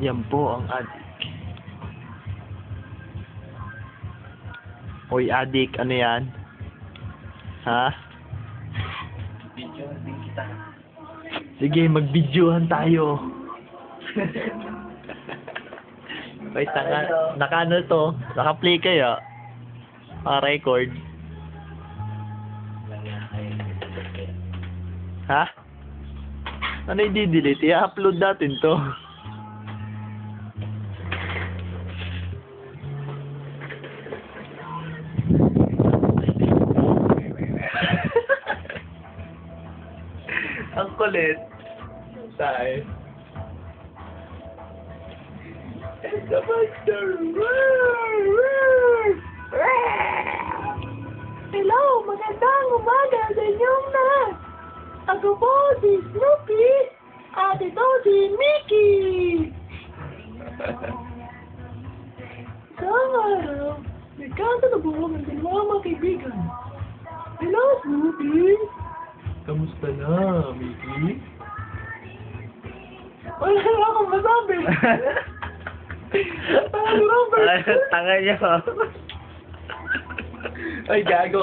Yan po ang adik. Hoy, adik, ano yan? Ha? Video din kita. Sige, mag-videohan tayo. Wait, naka, naka ano to? Naka-play kayo? Naka-record? Ha? Ano yung di-delete? I-upload natin to. Ang kulit. Tayo. It's a monster! Hello, Ako po si Snoopy at ito si Mickey. Isang araw, nagkatalabuhan ng dalawang kaibigan. Hello, Snoopy. Kamusta na, Mickey? Wala na akong masabi. Tanga niya. Ay, gago.